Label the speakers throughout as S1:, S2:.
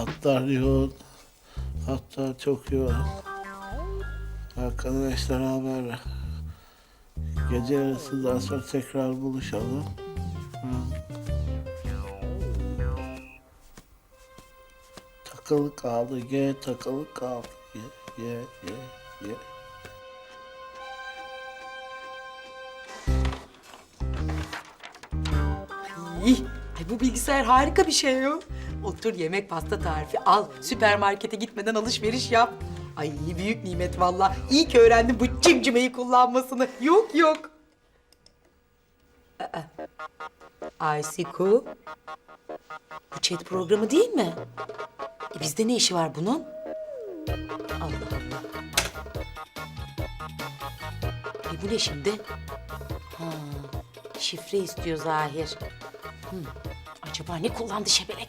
S1: Hatlar yoğun. Hatlar çok yoğun. Arkadaşlar haber. Gece yarısından sonra tekrar buluşalım. Takılı kaldı. G takılı kaldı. Ye ye ye ye.
S2: Ay, ay bu bilgisayar harika bir şey ya. Otur yemek pasta tarifi al. Süpermarkete gitmeden alışveriş yap. Ay büyük nimet valla. İyi ki öğrendim bu cimcimeyi kullanmasını. Yok yok. Aa. Aysiku. Bu chat programı değil mi? E bizde ne işi var bunun? Allah Allah. E bu ne şimdi? Ha, şifre istiyor Zahir. Acaba ne kullandı şebelek?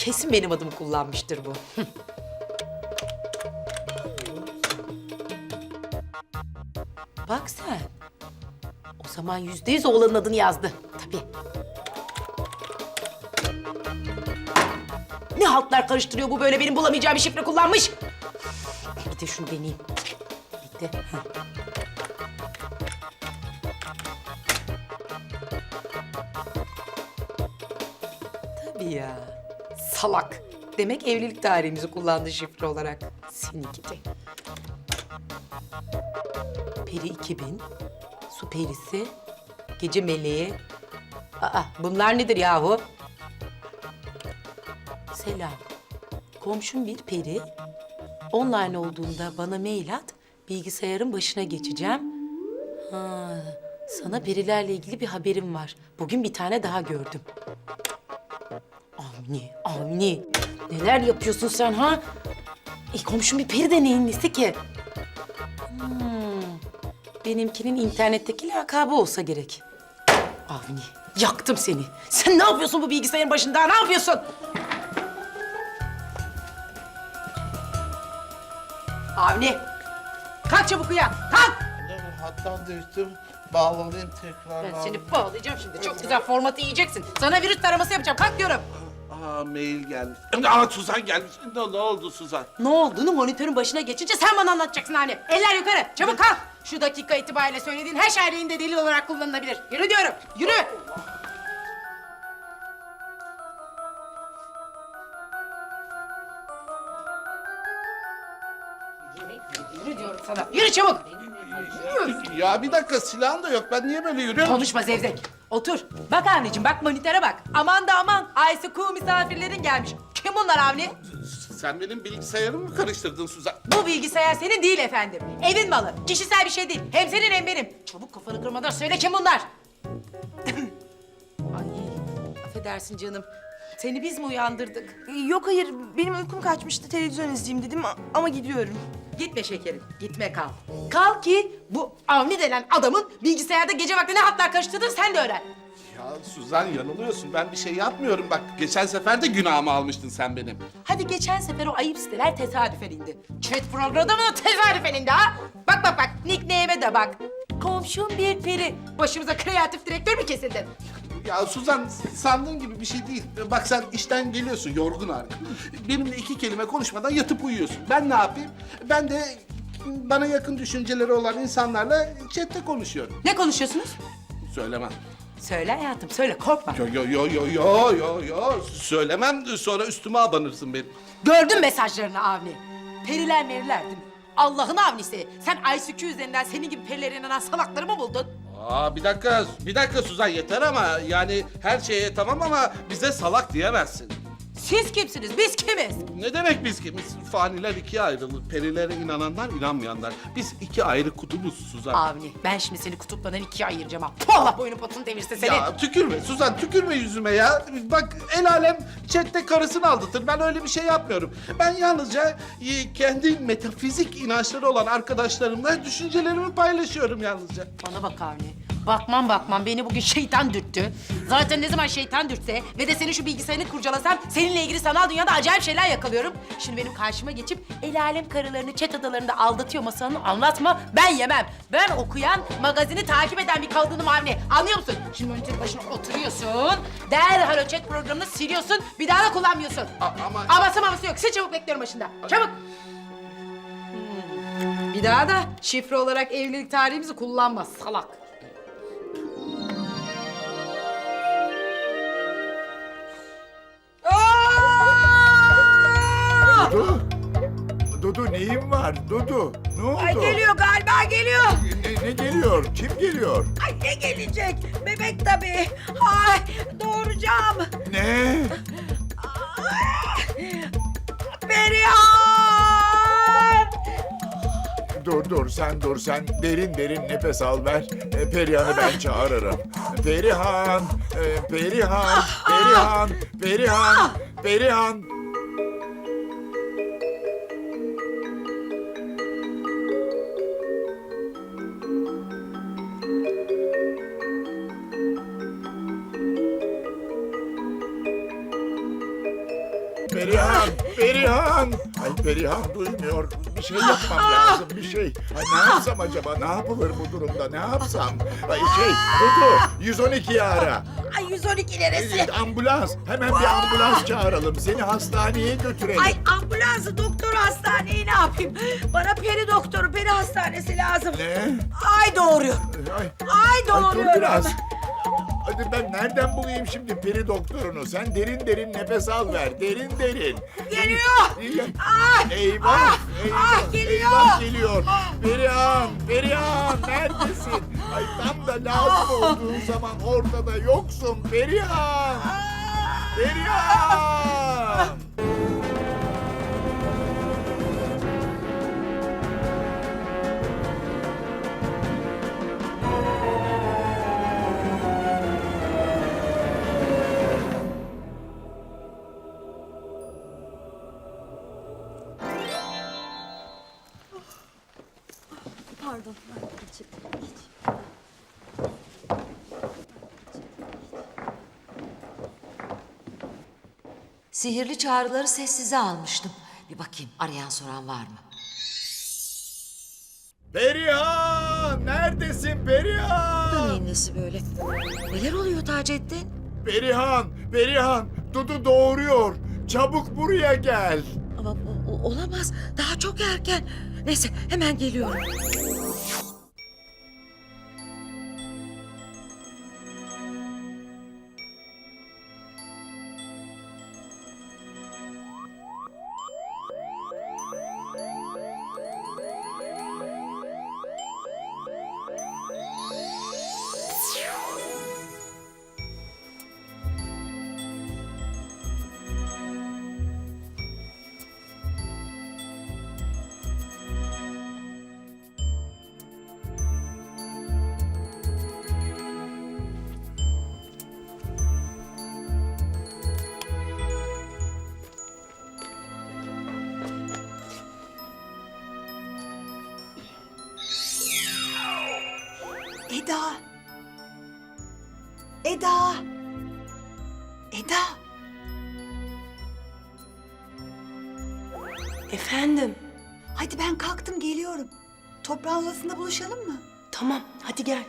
S2: Kesin benim adımı kullanmıştır bu. Bak sen. O zaman yüzde yüz oğlanın adını yazdı. Tabii. Ne haltlar karıştırıyor bu böyle benim bulamayacağım bir şifre kullanmış. Bir de şunu deneyeyim. Bir de. Tabii ya. Salak. Demek evlilik tarihimizi kullandı şifre olarak. Seninki de. Peri 2000, su perisi, gece meleği. Aa, bunlar nedir yahu? Selam. Komşum bir peri. Online olduğunda bana mail at. Bilgisayarın başına geçeceğim. Ha, sana perilerle ilgili bir haberim var. Bugün bir tane daha gördüm. Avni, Avni. Neler yapıyorsun sen ha? E, komşum bir peri de neyin nesi ki? Hmm, benimkinin internetteki lakabı olsa gerek. Avni, yaktım seni. Sen ne yapıyorsun bu bilgisayarın başında? Ne yapıyorsun? Avni, kalk çabuk uyan. Kalk!
S1: Hattan düştüm. Bağlanayım tekrar.
S2: Ben seni bağlayacağım şimdi. Çok güzel formatı yiyeceksin. Sana virüs taraması yapacağım. Kalk diyorum.
S1: Aa mail gelmiş. Aa Suzan gelmiş. Ne, ne oldu Suzan?
S2: Ne olduğunu monitörün başına geçince sen bana anlatacaksın hani. Eller yukarı. Çabuk kalk. Şu dakika itibariyle söylediğin her şey aleyhinde delil olarak kullanılabilir. Yürü diyorum. Yürü. Yürü diyorum sana. Yürü çabuk.
S1: Ya bir dakika silahın da yok. Ben niye böyle yürüyorum?
S2: Konuşma Zevzek. Otur. Bak anneciğim bak monitöre bak. Aman da aman. Ayşe Kuğu misafirlerin gelmiş. Kim bunlar Avni?
S1: Sen benim bilgisayarımı mı karıştırdın Suzan?
S2: Bu bilgisayar senin değil efendim. Evin malı. Kişisel bir şey değil. Hem senin hem benim. Çabuk kafanı kırmadan söyle kim bunlar? Ay affedersin canım. Seni biz mi uyandırdık?
S3: Yok hayır, benim uykum kaçmıştı. Televizyon izleyeyim dedim ama gidiyorum.
S2: Gitme şekerim. Gitme kal. Kal ki bu Avni denen adamın bilgisayarda gece vakti ne hatlar karıştırdığını sen de öğren.
S1: Ya Suzan yanılıyorsun. Ben bir şey yapmıyorum. Bak geçen sefer de günahımı almıştın sen benim.
S2: Hadi geçen sefer o ayıp siteler tesadüfen indi. Chat programı mı tesadüfen indi ha? Bak bak bak, nickname'e de bak. Komşum bir peri. Başımıza kreatif direktör mü kesildin?
S1: Ya Suzan sandığın gibi bir şey değil. Bak sen işten geliyorsun yorgun argın. Benimle iki kelime konuşmadan yatıp uyuyorsun. Ben ne yapayım? Ben de bana yakın düşünceleri olan insanlarla chatte konuşuyorum.
S2: Ne konuşuyorsunuz?
S1: Söylemem.
S2: Söyle hayatım, söyle korkma.
S1: Yo yo yo yo yo yo yo söylemem sonra üstüme abanırsın benim.
S2: Gördüm mesajlarını Avni. Periler meriler değil mi? Allah'ın avnisi. Sen ICQ üzerinden senin gibi perilere inanan salakları mı buldun?
S1: Aa bir dakika bir dakika Suzan yeter ama yani her şeye tamam ama bize salak diyemezsin.
S2: Siz kimsiniz, biz kimiz?
S1: Ne demek biz kimiz? Faniler ikiye ayrılır. Perilere inananlar, inanmayanlar. Biz iki ayrı kutubuz Suzan.
S2: Avni, ben şimdi seni kutuplardan ikiye ayıracağım ha. Allah boynu potunu devirse seni.
S1: Ya tükürme Suzan tükürme yüzüme ya. Bak el alem chatte karısını aldatır. Ben öyle bir şey yapmıyorum. Ben yalnızca e, kendi metafizik inançları olan arkadaşlarımla düşüncelerimi paylaşıyorum yalnızca.
S2: Bana bak Avni. Bakmam bakmam beni bugün şeytan dürttü. Zaten ne zaman şeytan dürtse ve de senin şu bilgisayarını kurcalasam seninle ilgili sanal dünyada acayip şeyler yakalıyorum. Şimdi benim karşıma geçip el alem karılarını chat adalarında aldatıyor masalını anlatma. Ben yemem. Ben okuyan, magazini takip eden bir kadınım Avni. Anlıyor musun? Şimdi monitörün başına oturuyorsun. Derhal o chat programını siliyorsun. Bir daha da kullanmıyorsun.
S1: A- ama-
S2: Aması maması yok. Sil çabuk bekliyorum başında. Çabuk. Hmm. Bir daha da şifre olarak evlilik tarihimizi kullanma salak.
S4: Var? Dudu ne oldu?
S5: Ay geliyor galiba geliyor.
S4: Ne, ne geliyor? Kim geliyor?
S5: Ay ne gelecek? Bebek tabii. Ay doğuracağım.
S4: Ne?
S5: Perihan!
S4: Dur dur sen dur sen derin derin nefes al ver. E, Perihan'ı ben çağırırım. Perihan, e, Perihan, Perihan, Perihan, Perihan. Perihan, Perihan. Duymuyor. Bir şey yapmam lazım, bir şey. Ay ne yapsam acaba? Ne yapılır bu durumda? Ne yapsam? Ay şey, Dudu, 112'yi ara.
S5: Ay 112 neresi?
S4: Ee, Ambulans, hemen bir ambulans çağıralım. Seni hastaneye götürelim.
S5: Ay ambulansı doktoru hastaneye ne yapayım? Bana peri doktoru peri hastanesi lazım.
S4: Ne?
S5: Ay doğuruyor.
S4: Ay,
S5: Ay
S4: ay dur biraz. Ben nereden bulayım şimdi peri doktorunu? Sen derin derin nefes al ver. Derin derin.
S5: Geliyor.
S4: Ay, eyvah, eyvah,
S5: ah, geliyor.
S4: eyvah geliyor. Perihan, Perihan neredesin? Ay tam da lazım olduğun zaman ortada yoksun Perihan. Perihan.
S6: Sihirli çağrıları sessize almıştım. Bir bakayım arayan soran var mı?
S4: Perihan neredesin Perihan?
S6: Neyin nesi böyle? Neler oluyor Taceddin?
S4: Perihan, Perihan, Dudu doğuruyor. Çabuk buraya gel.
S6: Ama bu, bu olamaz. Daha çok erken. Neyse hemen geliyorum.
S3: Eda. Eda.
S7: Efendim?
S3: Hadi ben kalktım geliyorum. Toprağın odasında buluşalım mı?
S7: Tamam, hadi gel.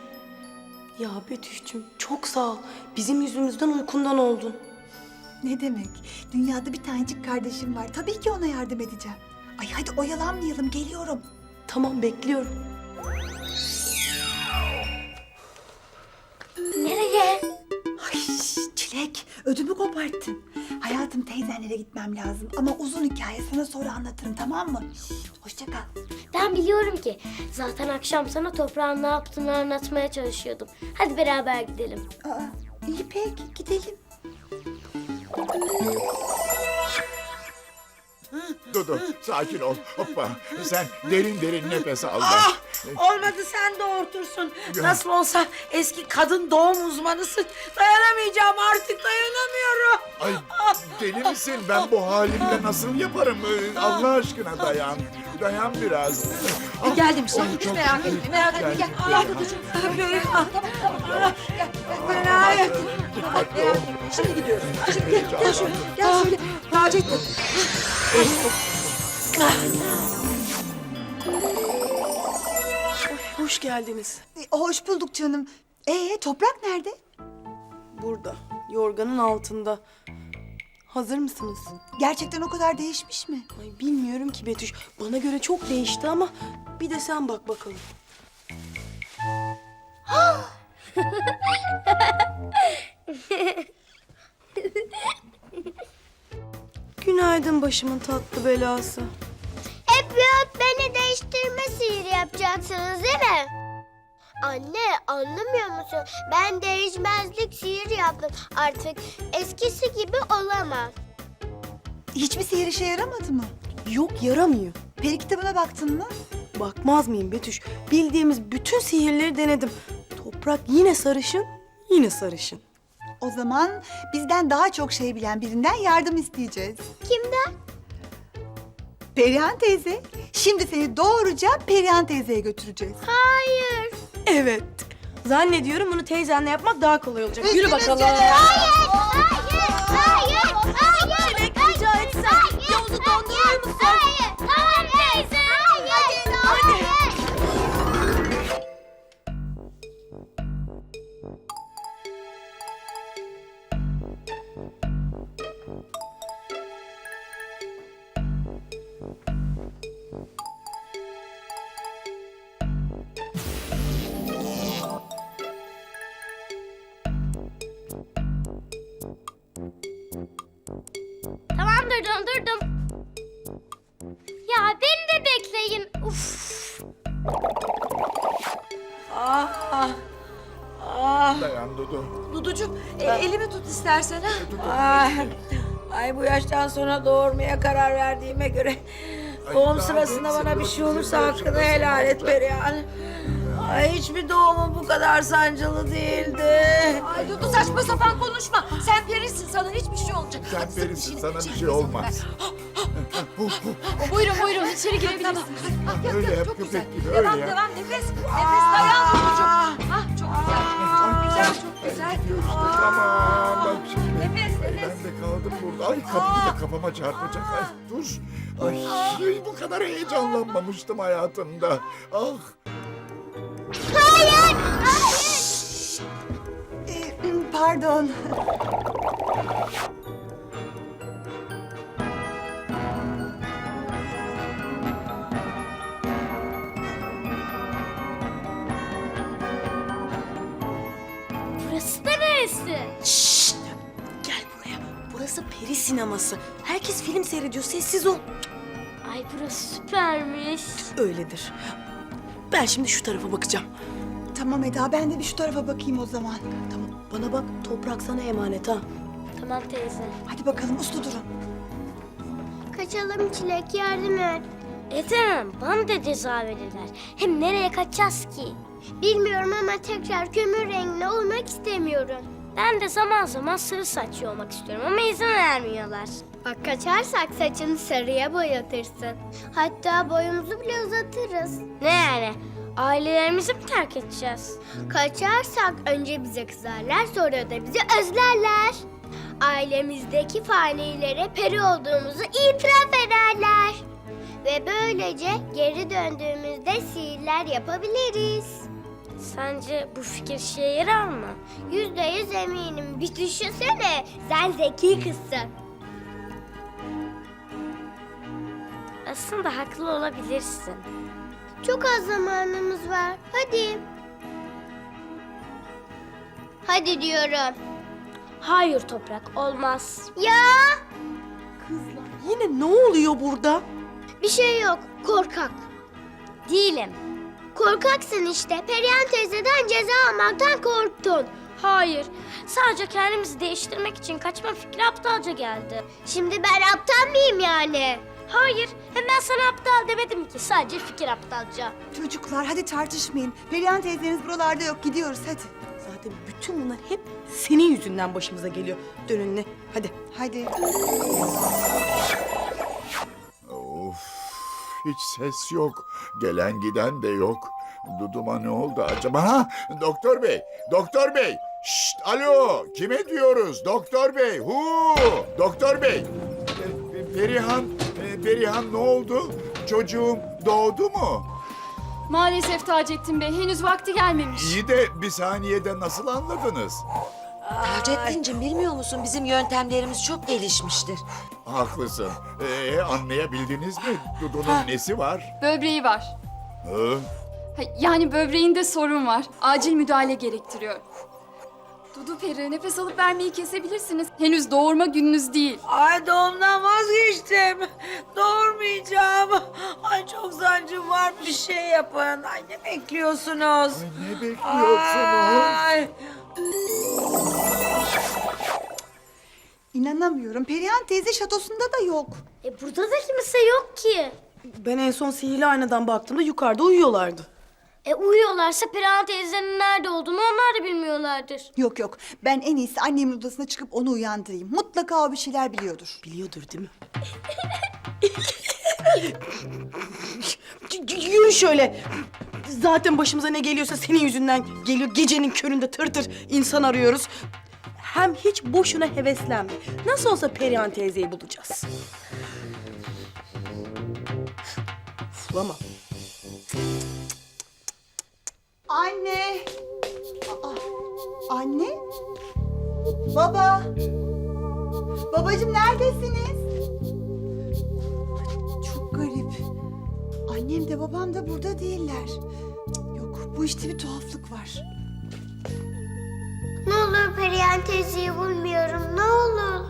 S7: Ya Betüş'cüm çok sağ ol. Bizim yüzümüzden uykundan oldun.
S3: Ne demek? Dünyada bir tanecik kardeşim var. Tabii ki ona yardım edeceğim. Ay hadi oyalanmayalım geliyorum.
S7: Tamam, bekliyorum.
S3: Ödümü koparttın. Hayatım teyzenlere gitmem lazım ama uzun hikaye sana sonra anlatırım tamam mı? Hoşça kal.
S8: Ben biliyorum ki. Zaten akşam sana toprağın ne yaptığını anlatmaya çalışıyordum. Hadi beraber gidelim.
S3: Aa, iyi peki gidelim.
S4: Dudu sakin ol. Hoppa. Sen derin derin nefes al.
S5: Ah, olmadı sen doğurtursun. Nasıl olsa eski kadın doğum uzmanısın. Dayanamayacağım artık dayanamıyorum.
S4: Ay deli misin? Ben bu halimle nasıl yaparım? Ee, Allah aşkına dayan. dayan biraz. Ah,
S3: Geldim
S4: oh,
S3: Hiç
S4: çok
S3: merak etme. Merak etme. Gel.
S4: Geldim,
S3: Gel. Merak etme.
S4: Dikkatli ol.
S3: Şimdi gidiyoruz. Şimdi gel, gel şöyle. Gel şöyle. Taceddin.
S7: Hoş geldiniz.
S3: E, Hoş bulduk canım. Ee toprak nerede?
S7: Burada, yorganın altında. Hazır mısınız?
S3: Gerçekten o kadar değişmiş mi?
S7: Ay bilmiyorum ki Betüş. Bana göre çok değişti ama bir de sen bak bakalım. Günaydın başımın tatlı belası.
S8: Hep yok beni değiştirme sihiri yapacaksınız değil mi? Anne anlamıyor musun? Ben değişmezlik sihir yaptım. Artık eskisi gibi olamam.
S3: Hiçbir sihir işe yaramadı mı?
S7: Yok yaramıyor.
S3: Peri kitabına baktın mı?
S7: Bakmaz mıyım Betüş? Bildiğimiz bütün sihirleri denedim. Toprak yine sarışın, yine sarışın.
S3: O zaman bizden daha çok şey bilen birinden yardım isteyeceğiz.
S8: Kimden?
S3: Perihan teyze. Şimdi seni doğruca Perihan teyzeye götüreceğiz.
S8: Hayır.
S7: Evet. Zannediyorum bunu teyzenle yapmak daha kolay olacak. Yürü bakalım.
S8: Hayır. Hayır. Hayır.
S4: Dudu.
S5: Duducuğum e, elimi tut istersen ha. Ay, ay bu yaştan sonra doğurmaya karar verdiğime göre doğum
S4: daha
S5: sırasında
S4: gençsin,
S5: bana bir şey olursa
S4: dur,
S5: hakkını helal et
S4: dur.
S5: Perihan. Ay hiçbir doğumum bu kadar sancılı değildi.
S9: Ay Dudu saçma sapan konuşma. Sen perisin sana hiçbir şey olacak.
S4: Sen perisin sana bir şey olmaz.
S9: Buyurun buyurun içeri girebilirsiniz.
S4: Öyle yap köpek gibi öyle
S9: Devam
S4: yap.
S9: devam nefes. Nefes dayan Duducuğum. Ah çok güzel. Güzel çok güzel.
S4: Tamam bak şimdi.
S9: Nefes nefes.
S4: ben de kaldım burada. Ay kapıyı da kafama çarpacak. Ay dur. Ay bu kadar heyecanlanmamıştım hayatımda. Ah.
S3: Ee, pardon.
S7: Peri sineması. Herkes film seyrediyor. Sessiz ol.
S8: Ay burası süpermiş.
S7: Öyledir. Ben şimdi şu tarafa bakacağım.
S3: Tamam Eda ben de bir şu tarafa bakayım o zaman.
S7: Tamam. Bana bak. Toprak sana emanet ha.
S8: Tamam teyze.
S3: Hadi bakalım uslu durun.
S8: Kaçalım Çilek yardım et. Edemem. Bana da ceza verirler. Hem nereye kaçacağız ki? Bilmiyorum ama tekrar kömür renginde olmak istemiyorum. Ben de zaman zaman sarı saçlı olmak istiyorum ama izin vermiyorlar. Bak kaçarsak saçını sarıya boyatırsın. Hatta boyumuzu bile uzatırız. Ne yani? Ailelerimizi mi terk edeceğiz? Kaçarsak önce bize kızarlar sonra da bizi özlerler. Ailemizdeki fanilere peri olduğumuzu itiraf ederler. Ve böylece geri döndüğümüzde sihirler yapabiliriz. Sence bu fikir işe yarar mı? Yüzde yüz eminim. Bir düşünsene. Sen zeki kızsın. Aslında haklı olabilirsin. Çok az zamanımız var. Hadi. Hadi diyorum. Hayır toprak olmaz. Ya
S7: Yine ne oluyor burada?
S8: bir şey yok. Korkak. Değilim. Korkaksın işte. Perihan teyzeden ceza almaktan korktun. Hayır. Sadece kendimizi değiştirmek için kaçma fikri aptalca geldi. Şimdi ben aptal mıyım yani? Hayır. Hem ben sana aptal demedim ki. Sadece fikir aptalca.
S3: Çocuklar hadi tartışmayın. Perihan teyzeniz buralarda yok gidiyoruz hadi.
S7: Zaten bütün bunlar hep senin yüzünden başımıza geliyor. Dön önüne. Hadi.
S3: Hadi.
S4: Hiç ses yok. Gelen giden de yok. Duduma ne oldu acaba? Ha, doktor bey, doktor bey. Şşt, alo, kime diyoruz? Doktor bey, hu, doktor bey. E, e, Perihan, e, Perihan ne oldu? Çocuğum doğdu mu?
S9: Maalesef Taceddin Bey henüz vakti gelmemiş.
S4: İyi de bir saniyede nasıl anladınız?
S6: Taceddin'cim bilmiyor musun bizim yöntemlerimiz çok gelişmiştir.
S4: Haklısın. Ee, anlayabildiniz mi? Dudu'nun nesi var?
S9: Böbreği var.
S4: Hı?
S9: Ha, Yani böbreğinde sorun var. Acil müdahale gerektiriyor. Dudu Peri nefes alıp vermeyi kesebilirsiniz. Henüz doğurma gününüz değil.
S5: Ay doğumdan vazgeçtim. Doğurmayacağım. Ay çok sancım var bir şey yapın. Ay ne bekliyorsunuz?
S4: Ne bekliyorsunuz?
S5: Ay.
S3: İnanamıyorum. Perihan teyze şatosunda da yok.
S8: E burada da kimse yok ki.
S7: Ben en son sihirli aynadan baktığımda yukarıda uyuyorlardı.
S8: E uyuyorlarsa Perihan teyzenin nerede olduğunu onlar da bilmiyorlardır.
S3: Yok yok. Ben en iyisi annemin odasına çıkıp onu uyandırayım. Mutlaka o bir şeyler biliyordur.
S7: Biliyordur değil mi? Yürü şöyle. Zaten başımıza ne geliyorsa senin yüzünden geliyor. Gecenin köründe tır tır insan arıyoruz. Hem hiç boşuna heveslenme. Nasıl olsa Perihan teyzeyi bulacağız. Uflama.
S3: Anne. Aa, anne. Baba. Babacığım neredesiniz? Çok garip. Annem de babam da burada değiller. Cık, Yok bu işte bir tuhaflık var.
S8: Ne olur Perihan teyzeyi bulmuyorum ne olur.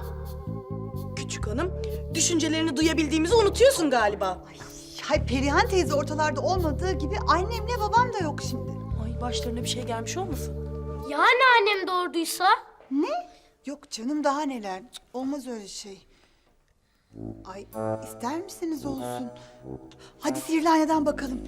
S7: Küçük hanım, düşüncelerini duyabildiğimizi unutuyorsun galiba.
S3: Hay Perihan teyze ortalarda olmadığı gibi annemle babam da yok şimdi.
S7: Ay başlarına bir şey gelmiş olmasın?
S8: Yani annem doğurduysa?
S3: Ne? Yok canım daha neler. Cık, Olmaz öyle şey. Ay ister misiniz olsun? Hadi sihirli aynadan bakalım.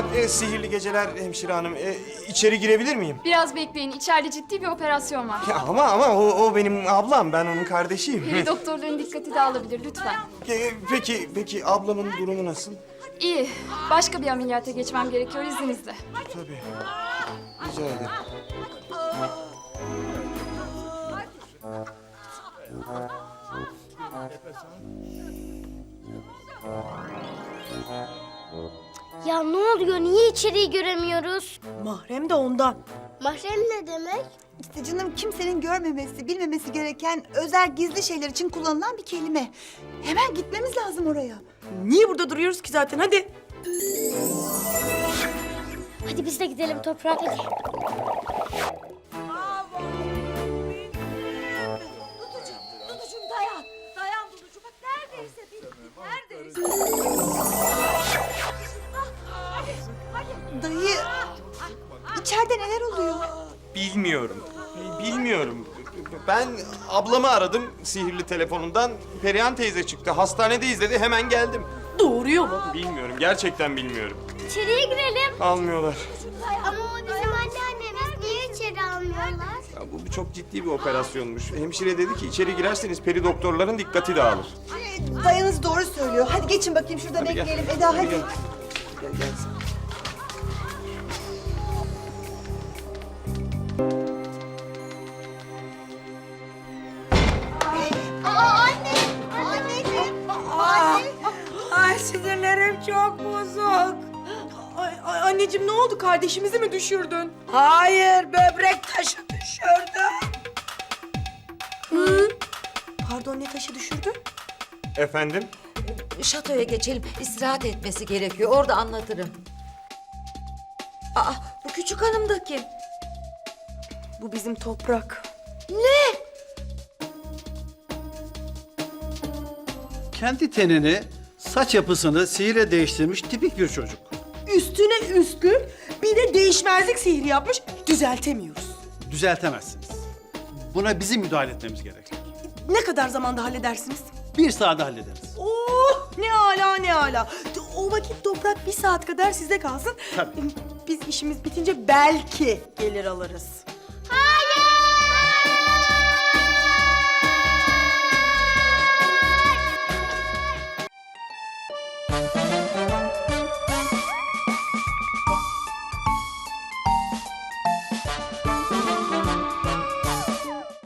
S10: Aa, e, sihirli geceler hemşire hanım. E, içeri girebilir miyim?
S9: Biraz bekleyin. İçeride ciddi bir operasyon var.
S10: Ya ama ama o, o benim ablam. Ben onun kardeşiyim.
S9: Peri doktorların dikkati dağılabilir lütfen.
S10: E, peki peki ablamın durumu nasıl?
S9: İyi. Başka bir ameliyata geçmem gerekiyor izninizle.
S10: Tabii. Rica ederim.
S8: Ya ne oluyor niye içeriği göremiyoruz?
S7: Mahrem de ondan.
S8: Mahrem ne demek?
S3: İşte canım kimsenin görmemesi, bilmemesi gereken özel gizli şeyler için kullanılan bir kelime. Hemen gitmemiz lazım oraya.
S7: Niye burada duruyoruz ki zaten? Hadi.
S8: Hadi biz de gidelim toprak hadi.
S5: Duducuğum,
S10: Bilmiyorum. Bilmiyorum. Ben ablamı aradım sihirli telefonundan. Perihan teyze çıktı. Hastanedeyiz dedi. Hemen geldim.
S7: Doğuruyor mu?
S10: Bilmiyorum. Gerçekten bilmiyorum.
S8: İçeriye girelim.
S10: Almıyorlar.
S8: Ama o bizim anneannemiz niye içeri almıyorlar?
S10: Ya bu çok ciddi bir operasyonmuş. Hemşire dedi ki içeri girerseniz peri doktorların dikkati dağılır.
S3: Dayınız doğru söylüyor. Hadi geçin bakayım şurada
S10: Hadi gel.
S3: bekleyelim. Eda hadi.
S10: Gel,
S5: Ay sinirlerim çok bozuk.
S7: Ay, ay, anneciğim ne oldu? Kardeşimizi mi düşürdün?
S5: Hayır böbrek taşı düşürdüm.
S7: Pardon ne taşı düşürdün?
S10: Efendim?
S6: Şatoya geçelim. istirahat etmesi gerekiyor. Orada anlatırım. Aa, bu küçük hanım da kim?
S7: Bu bizim toprak.
S11: Kendi tenini, saç yapısını sihirle değiştirmiş tipik bir çocuk.
S7: Üstüne üstlük bir de değişmezlik sihri yapmış. Düzeltemiyoruz.
S11: düzeltemezsiniz. Buna bizim müdahale etmemiz gerekir.
S7: Ne kadar zamanda halledersiniz?
S11: Bir saate hallederiz.
S7: Oh ne ala ne ala. O vakit toprak bir saat kadar sizde kalsın.
S11: Tabii.
S7: Biz işimiz bitince belki gelir alırız.